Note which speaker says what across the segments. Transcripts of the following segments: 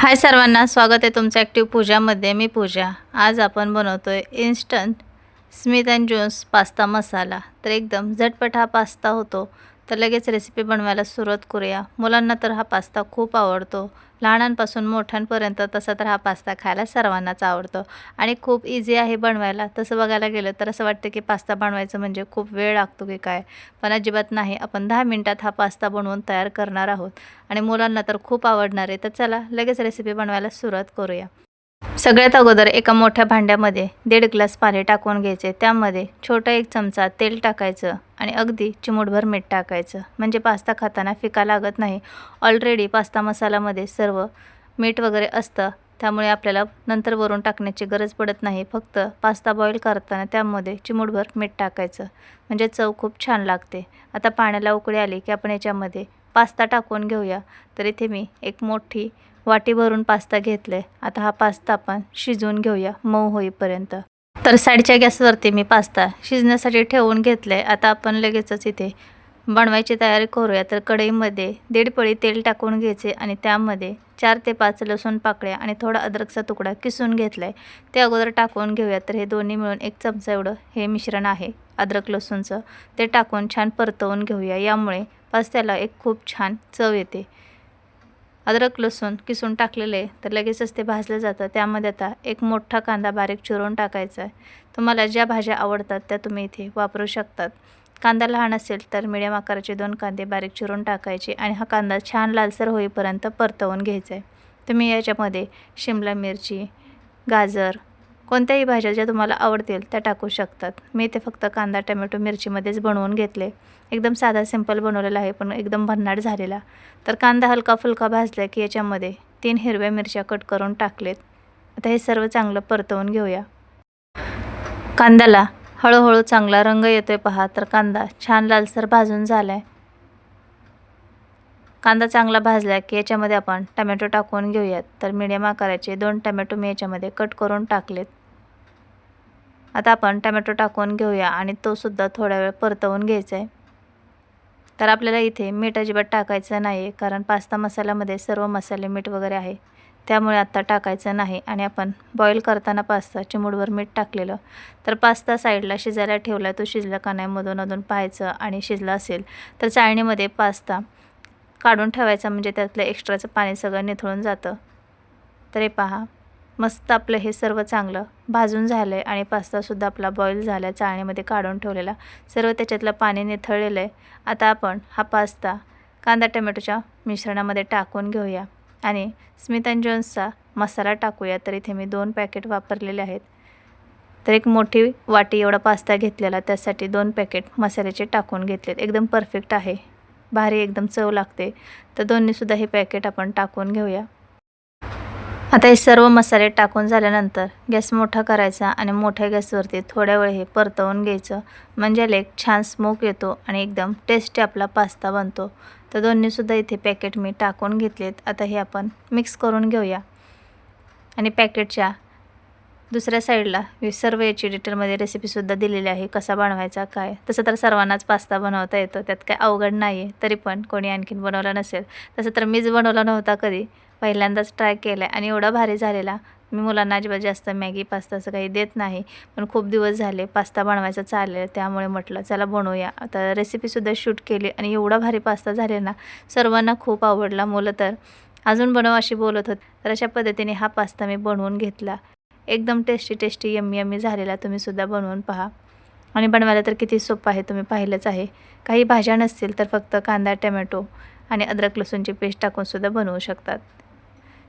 Speaker 1: हाय सर्वांना स्वागत आहे तुमचं ॲक्टिव्ह पूजामध्ये. मी पूजा. आज आपण बनवतो आहे instant Smith and Jones pasta masala. तर एकदम झटपट हा पास्ता होतो. तर लगेच रेसिपी बनवायला सुरुवात करूया. मुलांना तर हा पास्ता खूप आवडतो. लहानांपासून मोठ्यांपर्यंत तसा तर हा पास्ता खायला सर्वांनाच आवडतो. आणि खूप इझी आहे बनवायला. तसं बघायला गेलं तर असं वाटतं की पास्ता बनवायचं म्हणजे खूप वेळ लागतो की काय? पण अजिबात नाही. आपण दहा मिनटात हा पास्ता बनवून तयार करणार आहोत. आणि मुलांना तर खूप आवडणार आहे. तर चला लगेच रेसिपी बनवायला सुरुवात करूया. सगळ्यात अगोदर एका मोठ्या भांड्यामध्ये दीड ग्लास पाणी टाकून घ्यायचे. त्यामध्ये छोटा एक चमचा तेल टाकायचं आणि अगदी चिमूटभर मीठ टाकायचं. म्हणजे पास्ता खाताना फिका लागत नाही. ऑलरेडी पास्ता मसाल्यामध्ये सर्व मीठ वगैरे असतं. त्यामुळे आपल्याला नंतर वरून टाकण्याची गरज पडत नाही. फक्त पास्ता बॉईल करताना त्यामध्ये चिमूटभर मीठ टाकायचं. म्हणजे चव खूप छान लागते. आता पाण्याला उकळी आली की आपण याच्यामध्ये पास्ता टाकून घेऊया. तर इथे मी एक मोठी वाटी भरून पास्ता घेतले. आता हा पास्ता आपण शिजवून घेऊया. मऊ होईपर्यंत. तर साईडच्या गॅसवरती मी पास्ता शिजण्यासाठी ठेवून घेतले. आता आपण लगेचच इथे बनवायची तयारी करूया. तर कढईमध्ये दीड पळी तेल टाकून घ्यायचे आणि त्यामध्ये चार ते पाच लसूण पाकळ्या आणि थोडा अद्रकचा तुकडा किसून घेतला. आहे ते अगोदर टाकून घेऊया. तर हे दोन्ही मिळून एक चमचा एवढं हे मिश्रण आहे अद्रक लसूणचं. ते टाकून छान परतवून घेऊया. यामुळे पास्त्याला एक खूप छान चव येते. अद्रक लसूण किसून टाकलेले आहे तर लगेचच ते भाजलं जातं. त्यामध्ये आता एक मोठा कांदा बारीक चिरून टाकायचा आहे. तुम्हाला ज्या भाज्या आवडतात त्या तुम्ही इथे वापरू शकतात. कांदा लहान असेल तर मिडियम आकाराचे दोन कांदे बारीक चिरून टाकायचे आणि हा कांदा छान लालसर होईपर्यंत परतवून घ्यायचा आहे. तुम्ही याच्यामध्ये शिमला मिरची गाजर कोणत्याही भाज्या ज्या तुम्हाला आवडतील त्या टाकू शकतात. मी ते फक्त कांदा टमॅटो मिरचीमध्येच बनवून घेतले. एकदम साधा सिंपल बनवलेला आहे पण एकदम भन्नाट झालेला. तर कांदा हलका फुलका भाजला की याच्यामध्ये तीन हिरव्या मिरच्या कट करून टाकलेत. आता हे सर्व चांगलं परतवून घेऊया. कांद्याला हळूहळू चांगला रंग येतोय पहा. तर कांदा छान लालसर भाजून झाला आहे कांदा चांगला भाजला की याच्यामध्ये आपण टमॅटो टाकून घेऊयात. तर मिडियम आकाराचे दोन टमॅटो मी याच्यामध्ये कट करून टाकलेत. आता आपण टमॅटो टाकून घेऊया आणि तोसुद्धा थोडा वेळ परतवून घ्यायचा आहे तर आपल्याला इथे मीठ अजिबात टाकायचं नाही आहे कारण पास्ता मसाल्यामध्ये सर्व मसाले मीठ वगैरे आहे. त्यामुळे आत्ता टाकायचं नाही आणि आपण बॉईल करताना पास्ता चिमूडवर मीठ टाकलेलं. तर पास्ता साईडला शिजायला ठेवला तो शिजला का नाही मधून अधून पाहायचं आणि शिजला असेल तर चाळणीमध्ये पास्ता काढून ठेवायचा म्हणजे त्यातलं एक्स्ट्राचं पाणी सगळं निथळून जातं. तर हे पहा. मस्त आपलं हे सर्व चांगलं भाजून झालं आहे आणि पास्तासुद्धा आपला बॉईल झाला आहे चाळणीमध्ये काढून ठेवलेला. सर्व त्याच्यातलं पाणी निथळलेलं आहे आता आपण हा पास्ता कांदा टमॅटोच्या मिश्रणामध्ये टाकून घेऊया. आणि स्मिथ अँड जोन्सचा मसाला टाकूया. तर इथे मी दोन पॅकेट वापरलेले आहेत. तर एक मोठी वाटी एवढा पास्ता घेतलेला त्यासाठी दोन पॅकेट मसाल्याचे टाकून घेतलेत. एकदम परफेक्ट आहे. भारी एकदम चव लागते. तर दोन्हीसुद्धा हे पॅकेट आपण टाकून घेऊया. आता हे सर्व मसाले टाकून झाल्यानंतर गॅस मोठा करायचा आणि मोठ्या गॅसवरती थोड्या वेळ हे परतवून घ्यायचं. म्हणजे एक छान स्मोक येतो आणि एकदम टेस्टी आपला पास्ता बनतो. तर दोन्हीसुद्धा इथे पॅकेट मी टाकून घेतलेत. आता हे आपण मिक्स करून घेऊया. आणि पॅकेटच्या दुसऱ्या साईडला मी सर्व याची डिटेलमध्ये रेसिपीसुद्धा दिलेली आहे. कसा बनवायचा काय? तसं तर सर्वांनाच पास्ता बनवता येतो. त्यात काय अवघड नाही आहे तरी पण कोणी आणखीन बनवला नसेल. तसं तर मीच बनवला नव्हता कधी. पहिल्यांदाच ट्राय केला आहे आणि एवढा भारी झालेला. मी मुलांना अजिबात जास्त मॅगी पास्ता असं काही देत नाही. पण खूप दिवस झाले पास्ता बनवायचा चाललेलं त्यामुळे म्हटलं चला बनवूया. आता रेसिपीसुद्धा शूट केली आणि एवढा भारी पास्ता झाले ना सर्वांना खूप आवडला मुलं तर. अजून बनव अशी बोलत होत. तर अशा पद्धतीने हा पास्ता मी बनवून घेतला. एकदम टेस्टी टेस्टी यम्मी यम्मी झालेला. तुम्हीसुद्धा बनवून पहा. आणि बनवायला तर किती सोपं आहे तुम्ही पाहिलंच आहे. काही भाज्या नसतील तर फक्त कांदा टमॅटो आणि अद्रक लसूणची पेस्ट टाकूनसुद्धा बनवू शकतात.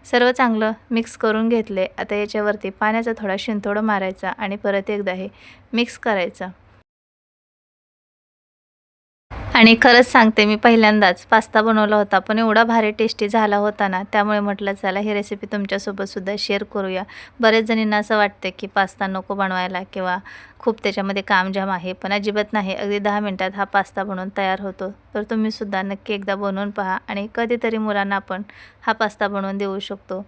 Speaker 1: सर्व चांगलं मिक्स करून घेतले. आता याच्यावरती पाण्याचा थोडा शिंतोडा मारायचा आणि परत एकदा हे मिक्स करायचं. आणि खरंच सांगते मी पहिल्यांदाच पास्ता बनवला होता पण एवढा भारी टेस्टी झाला होता ना त्यामुळे म्हटलं चला ही रेसिपी तुमच्यासोबतसुद्धा शेअर करूया. बरेच जणींना असं वाटतं की पास्ता नको बनवायला किंवा खूप त्याच्यामध्ये कामजाम आहे पण अजिबात नाही. अगदी दहा मिनटात हा पास्ता बनवून तयार होतो. तर तुम्हीसुद्धा नक्की एकदा बनवून पहा आणि कधीतरी मुलांना आपण हा पास्ता बनवून देऊ शकतो.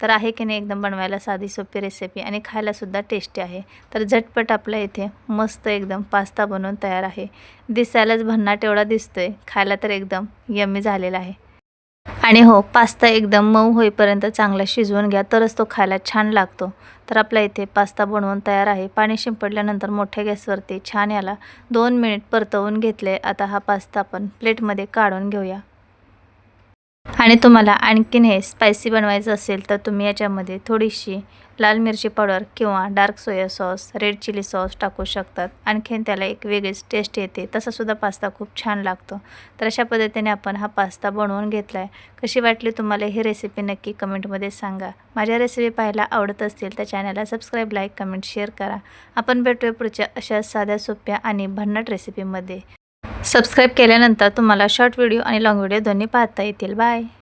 Speaker 1: तर आहे की नाही एकदम बनवायला साधी सोपी रेसिपी आणि खायलासुद्धा टेस्टी आहे. तर झटपट आपल्या इथे मस्त एकदम पास्ता बनवून तयार आहे. दिसायलाच भन्नाट एवढा दिसतोय. खायला तर एकदम यम्मी झालेला आहे. आणि हो पास्ता एकदम मऊ होईपर्यंत चांगला शिजवून घ्या तरच तो खायला छान लागतो. तर आपल्या इथे पास्ता बनवून तयार आहे. पाणी शिंपडल्यानंतर मोठ्या गॅसवरती छान याला दोन मिनिट परतवून घेतले आता हा पास्ता आपण प्लेटमध्ये काढून घेऊया. आणि तुम्हाला आणखीन हे स्पायसी बनवायचं असेल तर तुम्ही याच्यामध्ये थोडीशी लाल मिरची पावडर किंवा dark soya sauce red chilli sauce टाकू शकतात. आणखीन त्याला एक वेगळीच टेस्ट येते. तसासुद्धा पास्ता खूप छान लागतो. तर अशा पद्धतीने आपण हा पास्ता बनवून घेतला आहे कशी वाटली तुम्हाला ही रेसिपी नक्की कमेंटमध्ये सांगा. माझ्या रेसिपी पाहायला आवडत असतील तर चॅनलला सबस्क्राईब लाईक कमेंट शेअर करा. आपण भेटूया पुढच्या अशा साध्या सोप्या आणि भन्नाट रेसिपीमध्ये सबस्क्राईब केल्यानंतर तुम्हाला शॉर्ट व्हिडिओ आणि लाँग व्हिडिओ दोन्ही पाहता येतील. बाय.